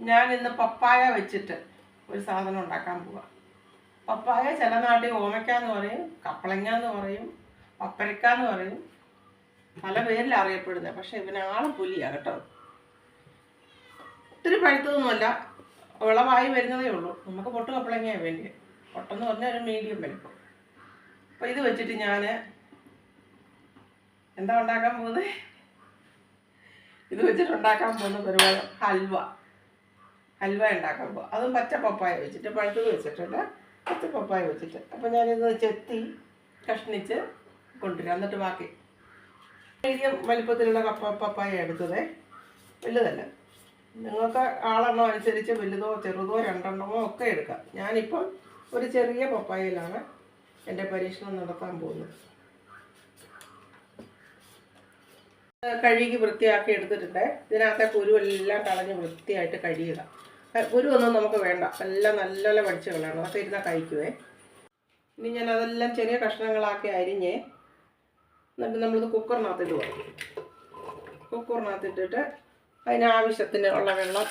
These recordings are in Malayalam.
ഞാൻ ഇന്ന് പപ്പായ വെച്ചിട്ട് ഒരു സാധനം ഉണ്ടാക്കാൻ പോവാം. പപ്പായ ചില നാട്ടിൽ ഓമയ്ക്ക എന്ന് പറയും കപ്പളങ്ങ എന്ന് പറയും പപ്പരക്ക എന്ന് പറയും. പല പേരിൽ അറിയപ്പെടുന്നത് പക്ഷെ ഇവന് പുലിയാണ് പുലിയാ കേട്ടോ. ഒത്തിരി പഴുത്തതൊന്നുമല്ല വിളവായി വരുന്നതേ ഉള്ളൂ. നമുക്ക് പൊട്ട് കപ്പളങ്ങയാണ് വേണ്ടി പൊട്ടെന്ന് പറഞ്ഞാൽ ഒരു മീഡിയം വലിപ്പം. അപ്പോൾ ഇത് വെച്ചിട്ട് ഞാൻ എന്താ ഉണ്ടാക്കാൻ പോകുന്നത് ഇത് വെച്ചിട്ട് ഉണ്ടാക്കാൻ പോകുന്ന പരിപാടി ഹൽവ. ഹൽവ ഉണ്ടാക്കാൻ പോകും അതും പച്ച പപ്പായ വെച്ചിട്ട് പഴുത്തത് വെച്ചിട്ടുണ്ട്. പച്ച പപ്പായ വെച്ചിട്ട്. അപ്പോൾ ഞാനിത് ചെത്തി കഷ്ണിച്ച് കൊണ്ടുവരാം. എന്നിട്ട് ബാക്കി മീഡിയം വലിപ്പത്തിലുള്ള കപ്പ പപ്പായ എടുത്തത്. വലുതല്ല. നിങ്ങൾക്ക് ആളെണ്ണം അനുസരിച്ച് വലുതോ ചെറുതോ രണ്ടെണ്ണമോ ഒക്കെ എടുക്കാം. ഞാനിപ്പം ഒരു ചെറിയ പപ്പായയിലാണ് എന്റെ പരീക്ഷണം നടത്താൻ പോകുന്നത്. കഴുകി വൃത്തിയാക്കി എടുത്തിട്ടുണ്ട്. ഇതിനകത്തെ കുരുവെല്ലാം കളഞ്ഞ് വൃത്തിയായിട്ട് കഴുകുക ക- ഒന്നും നമുക്ക് വേണ്ട. എല്ലാം നല്ല നല്ല പഠിച്ച് കളയണം അതൊക്കെ ഇരുന്നാൽ കഴിക്കുവേ. ഇനി ഞാൻ അതെല്ലാം ചെറിയ കഷ്ണങ്ങളാക്കി അരിഞ്ഞ് എന്നിട്ട് നമ്മളിത് കുക്കറിനകത്തിട്ട് പോകും കുക്കറിനകത്തിട്ടിട്ട് അതിനാവശ്യത്തിന് ഉള്ള വെള്ളം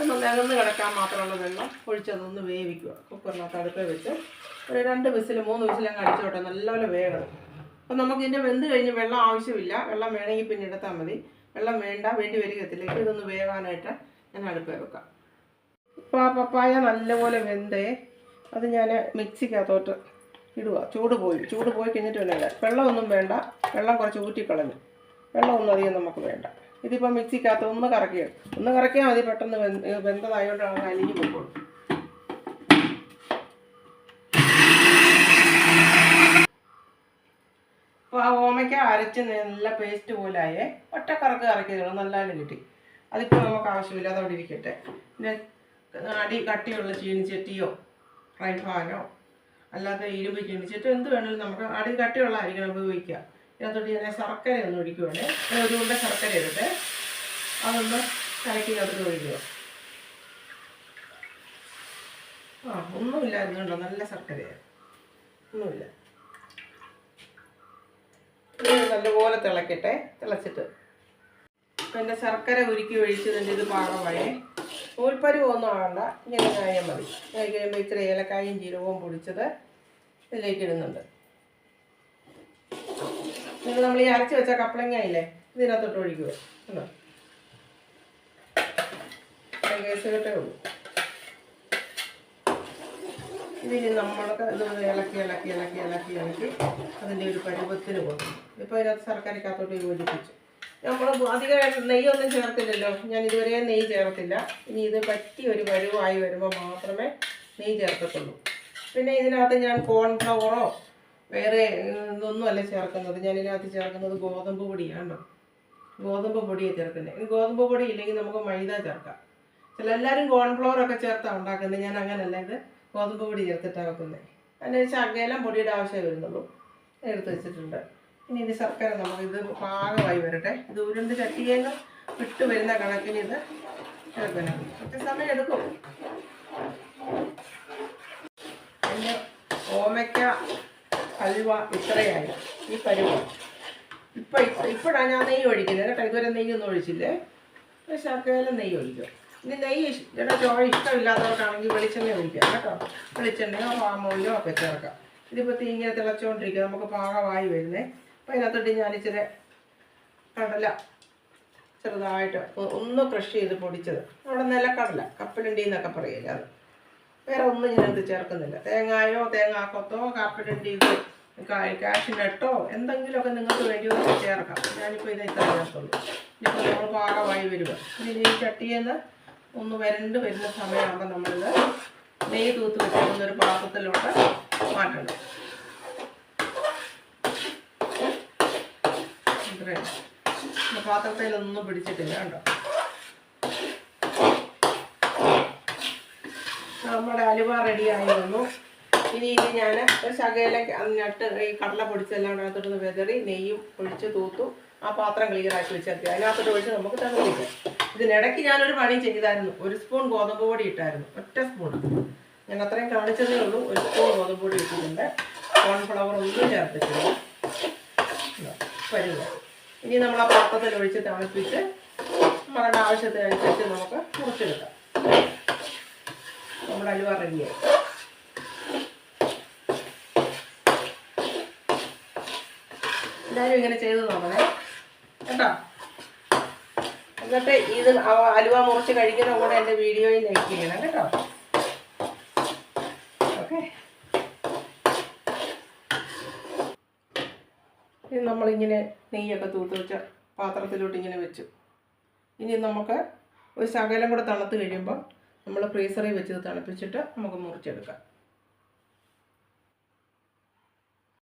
ഒന്ന് നികന്ന് കിടക്കാൻ മാത്രമുള്ള വെള്ളം ഒഴിച്ചതൊന്ന് വേവിക്കുക. കുക്കറിനകത്ത് അടുപ്പ് വെച്ച് ഒരു രണ്ട് വിസിൽ മൂന്ന് വിസിലങ്ങ് അടിച്ചോട്ടെ. നല്ലപോലെ വേഗം അപ്പം നമുക്ക് ഇതിന്റെ വെന്ത് കഴിഞ്ഞ് വെള്ളം ആവശ്യമില്ല. വെള്ളം വേണമെങ്കിൽ പിന്നെ എടുത്താൽ മതി. വെള്ളം വേണ്ട വേണ്ടി വരികത്തില്ല ഇതൊന്ന് വേകാനായിട്ട് ഞാൻ അടുപ്പ് വെക്കാം. ഇപ്പോൾ ആ പപ്പായ നല്ലപോലെ വെന്തേ അത് ഞാൻ മിക്സിക്കകത്തോട്ട് ഇടുക ചൂട് പോയി ചൂട് പോയി കഴിഞ്ഞിട്ട് വേണ്ട വെള്ളമൊന്നും വേണ്ട വെള്ളം കുറച്ച് ഊറ്റിക്കളഞ്ഞു. വെള്ളമൊന്നും അധികം നമുക്ക് വേണ്ട. ഇതിപ്പോൾ മിക്സിക്കകത്ത് ഒന്ന് കറക്കിയത് ഒന്ന് കറക്കിയാൽ മതി പെട്ടെന്ന് വെന്തതായതുകൊണ്ടാണ് അലിഞ്ഞു പോകുള്ളൂ അപ്പോൾ ആ ഓമയ്ക്ക അരച്ച് നല്ല പേസ്റ്റ് പോലായേ ഒറ്റക്കറക്ക് കറക്കിയതുള്ളൂ നല്ല കിട്ടി. അതിപ്പോൾ നമുക്ക് ആവശ്യമില്ല അതവിടെ ഇരിക്കട്ടെ. പിന്നെ അടി കട്ടിയുള്ള ചീനിച്ചട്ടിയോ ഫ്രൈ പാനോ അല്ലാതെ ഇരുമ്പ് ചീനിച്ചട്ടോ എന്ത് വേണമെങ്കിലും നമുക്ക് അടി കട്ടിയുള്ള ആയിരിക്കണം ഉപയോഗിക്കുക. ഇതിനകത്തോട്ട് ഞാൻ ശർക്കര ഒന്ന് ഒഴിക്കുവാണേ. ഞാൻ ഒരു ഉണ്ട ശർക്കര എടുത്ത്. അതൊന്ന് കലക്കി അതിൽ ഒഴിക്കുക. ആ ഒന്നുമില്ലായിരുന്നുണ്ടോ നല്ല ശർക്കരയാണ് ഒന്നുമില്ല. നല്ലപോലെ തിളക്കട്ടെ തിളച്ചിട്ട്. എന്റെ ശർക്കര ഉരുക്കി ഒഴിച്ചതിന്റെ ഇത് പാകമായി. നൂൽപ്പരുവ് ഒന്നും ആകണ്ട ഇങ്ങനെ കായാൽ മതി. ആയി കഴിയുമ്പോൾ ഇച്ചിരി ഏലക്കായും ജീരകവും പൊടിച്ചത് ഇതിലേക്ക് ഇടുന്നുണ്ട്. നിങ്ങൾ നമ്മൾ ഈ അരച്ച് വെച്ച കപ്പളങ്ങ ഇല്ലേ ഇതിനകത്തോട്ട് ഒഴിക്കുക. കെട്ടേ ഉള്ളൂ. ഇതിന് നമ്മളൊക്കെ ഇത് ഇളക്കി ഇളക്കി ഇളക്കി ഇളക്കി ഇളക്കി അതിന്റെ ഒരു പരുവത്തിന് കൊടുക്കും. ഇപ്പോൾ അതിനകത്ത് സർക്കാരിക്കകത്തോട്ട് യോജിപ്പിച്ചു. നമ്മൾ അധികമായിട്ട് നെയ്യൊന്നും ചേർത്തില്ലല്ലോ. ഞാൻ ഇതുവരെ നെയ്യ് ചേർത്തില്ല. ഇനി ഇത് പറ്റി ഒരു പരുവായി വരുമ്പോൾ മാത്രമേ നെയ്യ് ചേർക്കത്തുള്ളൂ. പിന്നെ ഇതിനകത്ത് ഞാൻ കോൺഫ്ലവറോ വേറെ ഇതൊന്നും അല്ല ചേർക്കുന്നത്. ഞാൻ ഇതിനകത്ത് ചേർക്കുന്നത് ഗോതമ്പ് പൊടിയാണോ ഗോതമ്പ് പൊടിയാണ് ചേർക്കുന്നത് ഗോതമ്പ് പൊടി ഇല്ലെങ്കിൽ നമുക്ക് മൈദ ചേർക്കാം. ചില എല്ലാവരും കോൺഫ്ലവറൊക്കെ ചേർത്താണ് ഉണ്ടാക്കുന്നത് ഞാൻ അങ്ങനല്ല. ഇത് ഗോതമ്പ് പൊടി ചേർത്തിട്ടാണ് വെക്കുന്നത് അതിന് ശകലം പൊടിയുടെ ആവശ്യമേ വരുന്നുള്ളൂ. എടുത്ത് വെച്ചിട്ടുണ്ട്. ഇനി ഇത് ശർക്കര നമുക്ക് ഇത് പാകമായി വരട്ടെ. ഇത് ഉരുണ്ട് ചട്ടിയേന്ന് വിട്ട് വരുന്ന കണക്കിന് ഇത് ചേർക്കണം കുറച്ച് സമയം എടുക്കും. എന്റെ ഓമയ്ക്ക ഹൽവ ഇത്രയായി. ഈ പരുവ ഇപ്പം ഇപ്പോഴാണ് ഞാൻ നെയ്യ് ഒഴിക്കുന്നത്. കേട്ടോ ഇതുവരെ നെയ്യൊന്നും ഒഴിച്ചില്ലേ? ഇപ്പൊ ശർക്കര നെയ്യ് ഒഴിക്കും. ഇനി നെയ്യ് ചേട്ടാ ചോര ഇഷ്ടമില്ലാത്തവർക്കാണെങ്കിൽ വെളിച്ചെണ്ണ ഒഴിക്കാം. കേട്ടോ വെളിച്ചെണ്ണയോ പാമോയിലോ ഒക്കെ ചേർക്കാം. ഇതിപ്പോൾ തീങ്ങനെ തിളച്ചോണ്ടിരിക്കുക നമുക്ക് പാകമായി വരുന്നേ. അപ്പോൾ അതിനകത്തോട്ട് ഞാനിച്ചിരി കടല ചെറുതായിട്ട് ഒന്ന് ക്രഷ് ചെയ്ത് പൊടിച്ചത്. അവിടെ നിലക്കടല കപ്പലണ്ടി എന്നൊക്കെ പറയില്ല അത്. വേറെ ഒന്നും ഞാനത് ചേർക്കുന്നില്ല. തേങ്ങായോ തേങ്ങാക്കൊത്തോ കപ്പലണ്ടി കാഷ്നട്ടോ എന്തെങ്കിലുമൊക്കെ നിങ്ങൾക്ക് വേണ്ടി ഒന്ന് ചേർക്കാം. ഞാനിപ്പോൾ ഇത് ഇത്ര ചേർത്തുള്ളൂ. ഇനിയിപ്പോൾ നമ്മൾ പാകമായി വരുമ്പോൾ ഇനി ഈ ചട്ടിയിൽ നിന്ന് ഒന്ന് വരണ്ട് വരുന്ന സമയമാകുമ്പോൾ നമ്മളിത് നെയ്യ് തൂത്ത് വെച്ചിരുന്ന ഒരു പാത്രത്തിലോട്ട് മാറ്റണം. ഇത്രയും പാത്രത്തിലൊന്നും പിടിച്ചിട്ടില്ല കേട്ടോ നമ്മുടെ അലുവ റെഡി ആയി വന്നു ഇനി ഇത് ഞാൻ ഒരു ശകല അതിനകത്ത് ഈ കടല പൊടിച്ചെല്ലാം അതിനകത്തോട്ട് വെതറി നെയ്യും ഒഴിച്ച് തൂത്തു. ആ പാത്രം ക്ലിയർ ആക്കി വെച്ചേക്കുക അതിനകത്തോട്ട് ഒഴിച്ച് നമുക്ക് തിളപ്പിക്കാം. ഇതിനിടയ്ക്ക് ഞാനൊരു പണി ചെയ്തായിരുന്നു. ഒരു സ്പൂൺ ഗോതമ്പ് പൊടി ഇട്ടായിരുന്നു. ഒറ്റ സ്പൂൺ ഞാൻ അത്രയും കാണിച്ചതേ ഉള്ളൂ. ഒരു സ്പൂൺ ഗോതമ്പ് പൊടി ഇട്ടിട്ടുണ്ട്. കോൺഫ്ലവർ ഒന്നും ചേർത്തിട്ടില്ല. പരുവ ഇനി നമ്മൾ ആ പാത്രത്തിൽ ഒഴിച്ച് തണുപ്പിച്ച് നമ്മുടെ ആവശ്യത്തിനനുസരിച്ച് നമുക്ക് മുറിച്ചെടുക്കാം. നമ്മുടെ അലുവ റെഡിയായി എല്ലാവരും ഇങ്ങനെ ചെയ്ത് നോക്കണേ. കേട്ടോ? എന്നിട്ട് ഇത് അലുവ മുറിച്ച് കഴിക്കുന്ന കൂടെ എന്റെ വീഡിയോയിൽ ലൈക്ക് കേട്ടോ ഓക്കെ ഇനി നമ്മളിങ്ങനെ നെയ്യൊക്കെ തൂത്ത് വെച്ച പാത്രത്തിലോട്ട് ഇങ്ങനെ വെച്ചു. ഇനി നമുക്ക് ഒരു ശകലം കൂടെ തണുത്ത് കഴിയുമ്പോൾ നമ്മൾ ഫ്രീസറിൽ വെച്ച് ഇത് തണുപ്പിച്ചിട്ട് നമുക്ക് മുറിച്ചെടുക്കാം.